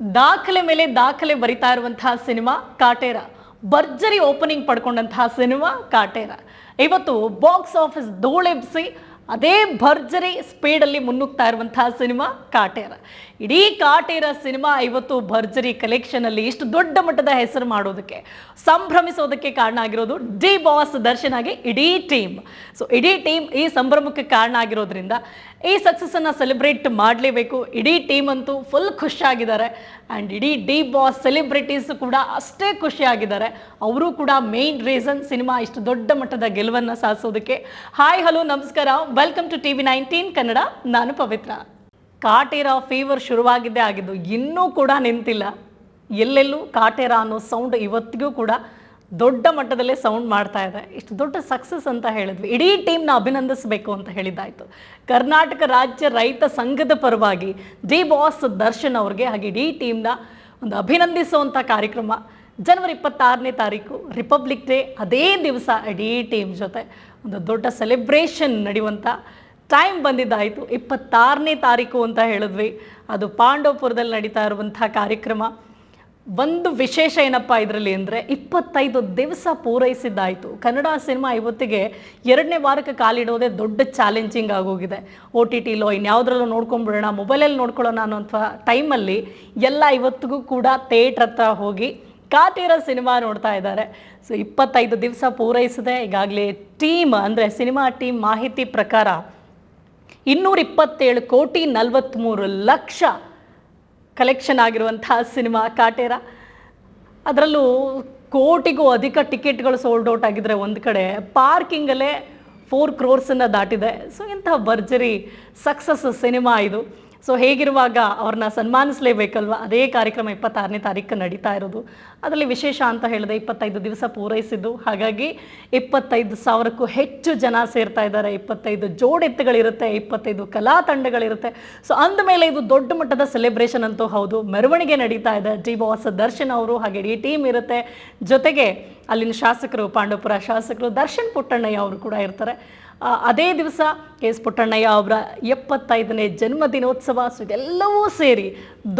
ದಾಖಲೆ ಮೇಲೆ ದಾಖಲೆ ಬರಿತಾ ಇರುವಂತಹ ಸಿನಿಮಾ ಕಾಟೇರ. ಭರ್ಜರಿ ಓಪನಿಂಗ್ ಪಡ್ಕೊಂಡಂತಹ ಸಿನಿಮಾ ಕಾಟೇರ. ಇವತ್ತು ಬಾಕ್ಸ್ ಆಫೀಸ್ ಧೂಳೆಬ್ಸಿ ಅದೇ ಭರ್ಜರಿ ಸ್ಪೀಡಲ್ಲಿ ಮುನ್ನುಗ್ತಾ ಇರುವಂತಹ ಸಿನಿಮಾ ಕಾಟೇರ. ಇಡೀ ಕಾಟೇರ ಸಿನಿಮಾ ಇವತ್ತು ಭರ್ಜರಿ ಕಲೆಕ್ಷನಲ್ಲಿ ಇಷ್ಟು ದೊಡ್ಡ ಮಟ್ಟದ ಹೆಸರು ಮಾಡೋದಕ್ಕೆ, ಸಂಭ್ರಮಿಸೋದಕ್ಕೆ ಕಾರಣ ಆಗಿರೋದು ಡಿ ಬಾಸ್ ದರ್ಶನ್ ಆಗಿ ಇಡೀ ಟೀಮ್ ಸೊ ಇಡೀ ಟೀಮ್ ಈ ಸಂಭ್ರಮಕ್ಕೆ ಕಾರಣ ಆಗಿರೋದ್ರಿಂದ ಈ ಸಕ್ಸಸ್ಸನ್ನು ಸೆಲೆಬ್ರೇಟ್ ಮಾಡಲೇಬೇಕು. ಇಡೀ ಟೀಮ್ ಅಂತೂ ಫುಲ್ ಖುಷಿಯಾಗಿದ್ದಾರೆ. ಆ್ಯಂಡ್ ಇಡೀ ಡಿ ಬಾಸ್ ಸೆಲೆಬ್ರಿಟೀಸ್ ಕೂಡ ಅಷ್ಟೇ ಖುಷಿಯಾಗಿದ್ದಾರೆ. ಅವರು ಕೂಡ ಮೇನ್ ರೀಸನ್ ಸಿನಿಮಾ ಇಷ್ಟು ದೊಡ್ಡ ಮಟ್ಟದ ಗೆಲುವನ್ನು ಸಾಧಿಸೋದಕ್ಕೆ. ಹಾಯ್ ಹಲೋ ನಮಸ್ಕಾರ. Welcome to T V nineteen Kannada. ನಾನು ಪವಿತ್ರ. ಕಾಟೇರ ಫೀವರ್ ಶುರುವಾಗಿದ್ದೇ ಆಗಿದ್ದು ಇನ್ನೂ ಕೂಡ ನಿಂತಿಲ್ಲ. ಎಲ್ಲೆಲ್ಲೂ ಕಾಟೇರ ಅನ್ನೋ ಸೌಂಡ್ ಇವತ್ತಿಗೂ ಕೂಡ ದೊಡ್ಡ ಮಟ್ಟದಲ್ಲೇ ಸೌಂಡ್ ಮಾಡ್ತಾ ಇದೆ. ಇಷ್ಟು ದೊಡ್ಡ ಸಕ್ಸಸ್ ಅಂತ ಹೇಳಿದ್ವಿ. ಇಡೀ ಟೀಮ್ನ ಅಭಿನಂದಿಸಬೇಕು ಅಂತ ಹೇಳಿದ್ದಾಯಿತು. ಕರ್ನಾಟಕ ರಾಜ್ಯ ರೈತ ಸಂಘದ ಪರವಾಗಿ ಡಿ ಬಾಸ್ ದರ್ಶನ್ ಅವ್ರಿಗೆ ಹಾಗೆ ಇಡೀ ಟೀಮ್ನ ಒಂದು ಅಭಿನಂದಿಸುವಂಥ ಕಾರ್ಯಕ್ರಮ. ಜನವರಿ ಇಪ್ಪತ್ತಾರನೇ ತಾರೀಕು ರಿಪಬ್ಲಿಕ್ ಡೇ ಅದೇ ದಿವಸ ಇಡೀ ಟೀಮ್ ಜೊತೆ ಒಂದು ದೊಡ್ಡ ಸೆಲೆಬ್ರೇಷನ್ ನಡೆಯುವಂಥ ಟೈಮ್ ಬಂದಿದ್ದಾಯಿತು. ಇಪ್ಪತ್ತಾರನೇ ತಾರೀಕು ಅಂತ ಹೇಳಿದ್ವಿ. ಅದು ಪಾಂಡವಪುರದಲ್ಲಿ ನಡೀತಾ ಇರುವಂಥ ಕಾರ್ಯಕ್ರಮ. ಒಂದು ವಿಶೇಷ ಏನಪ್ಪ ಇದರಲ್ಲಿ ಅಂದರೆ ಇಪ್ಪತ್ತೈದು ದಿವಸ ಪೂರೈಸಿದ್ದಾಯಿತು. ಕನ್ನಡ ಸಿನಿಮಾ ಇವತ್ತಿಗೆ ಎರಡನೇ ವಾರಕ್ಕೆ ಕಾಲಿಡೋದೇ ದೊಡ್ಡ ಚಾಲೆಂಜಿಂಗ್ ಆಗೋಗಿದೆ. ಒ ಟಿ ಟಿಲೋ ಇನ್ಯಾವುದ್ರಲ್ಲೂ ನೋಡ್ಕೊಂಡ್ಬಿಡೋಣ ಮೊಬೈಲಲ್ಲಿ ನೋಡ್ಕೊಳ್ಳೋಣ ಅನ್ನೋಂಥ ಟೈಮಲ್ಲಿ ಎಲ್ಲ ಇವತ್ತಿಗೂ ಕೂಡ ಥಿಯೇಟ್ರ್ ಹತ್ರ ಹೋಗಿ ಕಾಟೇರ ಸಿನಿಮಾ ನೋಡ್ತಾ ಇದ್ದಾರೆ. ಸೊ ಇಪ್ಪತ್ತೈದು ದಿವಸ ಪೂರೈಸಿದೆ. ಈಗಾಗಲೇ ಟೀಮ್ ಅಂದರೆ ಸಿನಿಮಾ ಟೀಮ್ ಮಾಹಿತಿ ಪ್ರಕಾರ ಇನ್ನೂರ ಇಪ್ಪತ್ತೇಳು ಕೋಟಿ ನಲವತ್ತ್ಮೂರು ಲಕ್ಷ ಕಲೆಕ್ಷನ್ ಆಗಿರುವಂತಹ ಸಿನಿಮಾ ಕಾಟೇರ. ಅದರಲ್ಲೂ ಕೋಟಿಗೂ ಅಧಿಕ ಟಿಕೆಟ್ಗಳು ಸೋಲ್ಡ್ ಔಟ್ ಆಗಿದ್ರೆ ಒಂದು ಕಡೆ ಪಾರ್ಕಿಂಗಲ್ಲೇ ಫೋರ್ ಕ್ರೋರ್ಸನ್ನು ದಾಟಿದೆ. ಸೊ ಇಂತಹ ಭರ್ಜರಿ ಸಕ್ಸಸ್ ಸಿನಿಮಾ ಇದು. ಸೊ ಹೇಗಿರುವಾಗ ಅವ್ರನ್ನ ಸನ್ಮಾನಿಸಲೇಬೇಕಲ್ವ? ಅದೇ ಕಾರ್ಯಕ್ರಮ ಇಪ್ಪತ್ತಾರನೇ ತಾರೀಕು ನಡೀತಾ ಇರೋದು. ಅದರಲ್ಲಿ ವಿಶೇಷ ಅಂತ ಹೇಳಿದೆ ಇಪ್ಪತ್ತೈದು ದಿವಸ ಪೂರೈಸಿದ್ದು. ಹಾಗಾಗಿ ಇಪ್ಪತ್ತೈದು ಸಾವಿರಕ್ಕೂ ಹೆಚ್ಚು ಜನ ಸೇರ್ತಾ ಇದ್ದಾರೆ. ಇಪ್ಪತ್ತೈದು ಜೋಡೆತ್ತುಗಳಿರುತ್ತೆ. ಇಪ್ಪತ್ತೈದು ಕಲಾ ತಂಡಗಳಿರುತ್ತೆ. ಸೊ ಅಂದಮೇಲೆ ಇದು ದೊಡ್ಡ ಮಟ್ಟದ ಸೆಲೆಬ್ರೇಷನ್ ಅಂತೂ ಹೌದು. ಮೆರವಣಿಗೆ ನಡೀತಾ ಇದೆ. ಡಿ ಬಾಸ್ ದರ್ಶನ್ ಅವರು ಹಾಗೆ ಇಡೀ ಟೀಮ್ ಇರುತ್ತೆ. ಜೊತೆಗೆ ಅಲ್ಲಿನ ಶಾಸಕರು, ಪಾಂಡವಪುರ ಶಾಸಕರು, ದರ್ಶನ್ ಪುಟ್ಟಣ್ಣಯ್ಯ ಅವರು ಕೂಡ ಇರ್ತಾರೆ. ಅದೇ ದಿವಸ ಕೆ ಎಸ್ ಪುಟ್ಟಣ್ಣಯ್ಯ ಅವರ ಎಪ್ಪತ್ತೈದನೇ ಜನ್ಮದಿನೋತ್ಸವ ಸೊ ಇದೆಲ್ಲವೂ ಸೇರಿ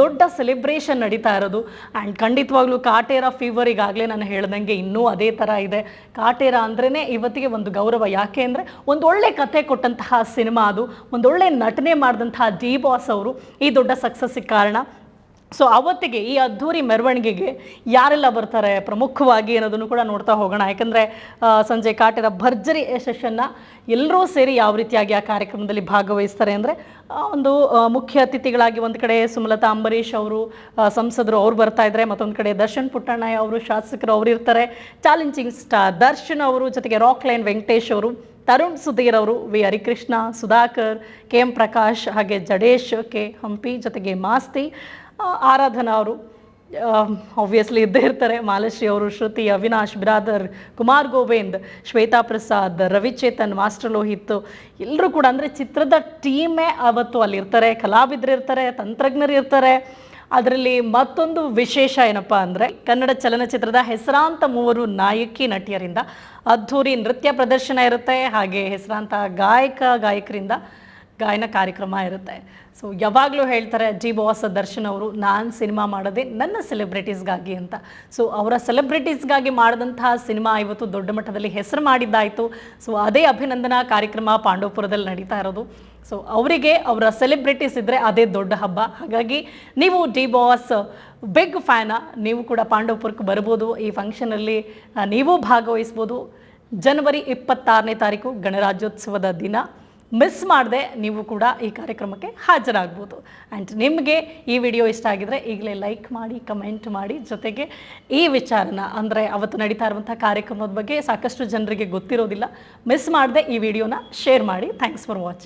ದೊಡ್ಡ ಸೆಲೆಬ್ರೇಷನ್ ನಡೀತಾ ಇರೋದು. ಆ್ಯಂಡ್ ಖಂಡಿತವಾಗ್ಲೂ ಕಾಟೇರ ಫೀವರ್ ಈಗಾಗಲೇ ನಾನು ಹೇಳ್ದಂಗೆ ಇನ್ನೂ ಅದೇ ಥರ ಇದೆ. ಕಾಟೇರ ಅಂದ್ರೇ ಇವತ್ತಿಗೆ ಒಂದು ಗೌರವ. ಯಾಕೆ ಅಂದರೆ ಒಂದು ಕಥೆ ಕೊಟ್ಟಂತಹ ಸಿನಿಮಾ ಅದು ಒಂದೊಳ್ಳೆ ನಟನೆ ಮಾಡಿದಂತಹ ಡಿ ಬಾಸ್ ಅವರು ಈ ದೊಡ್ಡ ಸಕ್ಸಸ್ಸಿಗೆ ಕಾರಣ. ಸೊ ಅವತ್ತಿಗೆ ಈ ಅದ್ಧೂರಿ ಮೆರವಣಿಗೆಗೆ ಯಾರೆಲ್ಲ ಬರ್ತಾರೆ? ಪ್ರಮುಖವಾಗಿ ಅನ್ನೋದನ್ನು ಕೂಡ ನೋಡ್ತಾ ಹೋಗೋಣ. ಯಾಕಂದರೆ ಸಂಜೆ ಕಾಟೇರ ಭರ್ಜರಿ ಯಶಸ್ಸನ್ನು ಎಲ್ಲರೂ ಸೇರಿ ಯಾವ ರೀತಿಯಾಗಿ ಆ ಕಾರ್ಯಕ್ರಮದಲ್ಲಿ ಭಾಗವಹಿಸ್ತಾರೆ ಅಂದರೆ ಒಂದು ಮುಖ್ಯ ಅತಿಥಿಗಳಾಗಿ ಒಂದು ಕಡೆ ಸುಮಲತಾ ಅಂಬರೀಷ್ ಅವರು ಸಂಸದರು ಅವ್ರು ಬರ್ತಾ ಇದ್ದಾರೆ ಮತ್ತೊಂದು ಕಡೆ ದರ್ಶನ್ ಪುಟ್ಟಣ್ಣಯ್ಯ ಅವರು, ಶಾಸಕರು ಅವರು ಇರ್ತಾರೆ. ಚಾಲೆಂಜಿಂಗ್ ಸ್ಟಾರ್ ದರ್ಶನ್ ಅವರು, ಜೊತೆಗೆ ರಾಕ್ ಲೈನ್ ವೆಂಕಟೇಶ್ ಅವರು, ತರುಣ್ ಸುಧೀರ್ ಅವರು, V. Harikrishna, Sudhakar, K. M. Prakash, ಹಾಗೆ ಜಡೇಶ್ ಕೆ. ಹಂಪಿ, ಜೊತೆಗೆ ಮಾಸ್ತಿ ಆರಾಧನಾ ಅವರು ಆಬ್ವಿಯಸ್ಲಿ ಇದ್ದೇ ಇರ್ತಾರೆ, ಮಾಲಶ್ರೀ ಅವರು, ಶ್ರುತಿ, ಅವಿನಾಶ್, ಬಿರಾದರ್, ಕುಮಾರ್ ಗೋವಿಂದ್, ಶ್ವೇತಾ ಪ್ರಸಾದ್, ರವಿಚೇತನ್, ಮಾಸ್ಟರ್ ಲೋಹಿತ್ ಎಲ್ಲರೂ ಕೂಡ ಅಂದರೆ ಚಿತ್ರದ ಟೀಮೇ ಅವತ್ತು ಅಲ್ಲಿರ್ತಾರೆ ಇರ್ತಾರೆ ಕಲಾವಿದರು ಇರ್ತಾರೆ, ತಂತ್ರಜ್ಞರು ಇರ್ತಾರೆ. ಅದರಲ್ಲಿ ಮತ್ತೊಂದು ವಿಶೇಷ ಏನಪ್ಪ ಅಂದರೆ ಕನ್ನಡ ಚಲನಚಿತ್ರದ ಹೆಸರಾಂತ ಮೂವರು ನಾಯಕಿ ನಟಿಯರಿಂದ ಅದ್ಧೂರಿ ನೃತ್ಯ ಪ್ರದರ್ಶನ ಇರುತ್ತೆ. ಹಾಗೆ ಹೆಸರಾಂತ ಗಾಯಕ, ಗಾಯಕರಿಂದ ಗಾಯನ ಕಾರ್ಯಕ್ರಮ ಇರುತ್ತೆ. ಸೊ ಯಾವಾಗಲೂ ಹೇಳ್ತಾರೆ, ಜಿ ಬಾಸ್ ದರ್ಶನ್ ಅವರು, ನಾನು ಸಿನಿಮಾ ಮಾಡೋದೇ ನನ್ನ ಸೆಲೆಬ್ರಿಟೀಸ್ಗಾಗಿ ಅಂತ. ಸೊ ಅವರ ಸೆಲೆಬ್ರಿಟೀಸ್ಗಾಗಿ ಮಾಡಿದಂತಹ ಸಿನಿಮಾ ಇವತ್ತು ದೊಡ್ಡ ಮಟ್ಟದಲ್ಲಿ ಹೆಸರು ಮಾಡಿದ್ದಾಯಿತು. ಸೊ ಅದೇ ಅಭಿನಂದನಾ ಕಾರ್ಯಕ್ರಮ ಪಾಂಡವಪುರದಲ್ಲಿ ನಡೀತಾ ಇರೋದು. ಸೊ ಅವರಿಗೆ ಅವರ ಸೆಲೆಬ್ರಿಟೀಸ್ ಇದ್ದರೆ ಅದೇ ದೊಡ್ಡ ಹಬ್ಬ. ಹಾಗಾಗಿ ನೀವು ಡಿ ಬಾಸ್ ಬಿಗ್ ಫ್ಯಾನ ನೀವು ಕೂಡ ಪಾಂಡವಪುರಕ್ಕೆ ಬರ್ಬೋದು. ಈ ಫಂಕ್ಷನಲ್ಲಿ ನೀವು ಭಾಗವಹಿಸ್ಬೋದು. ಜನವರಿ ಇಪ್ಪತ್ತಾರನೇ ತಾರೀಕು ಗಣರಾಜ್ಯೋತ್ಸವದ ದಿನ. ಮಿಸ್ ಮಾಡದೆ ನೀವು ಕೂಡ ಈ ಕಾರ್ಯಕ್ರಮಕ್ಕೆ ಹಾಜರಾಗ್ಬೋದು. ಆ್ಯಂಡ್ ನಿಮಗೆ ಈ ವಿಡಿಯೋ ಇಷ್ಟ ಆಗಿದ್ರೆ ಈಗಲೇ ಲೈಕ್ ಮಾಡಿ ಕಮೆಂಟ್ ಮಾಡಿ, ಜೊತೆಗೆ ಈ ವಿಚಾರನ ಅಂದರೆ ಅವತ್ತು ನಡೀತಾ ಇರುವಂಥ ಕಾರ್ಯಕ್ರಮದ ಬಗ್ಗೆ ಸಾಕಷ್ಟು ಜನರಿಗೆ ಗೊತ್ತಿರೋದಿಲ್ಲ. ಮಿಸ್ ಮಾಡದೆ ಈ ವಿಡಿಯೋನ ಶೇರ್ ಮಾಡಿ. Thanks for watching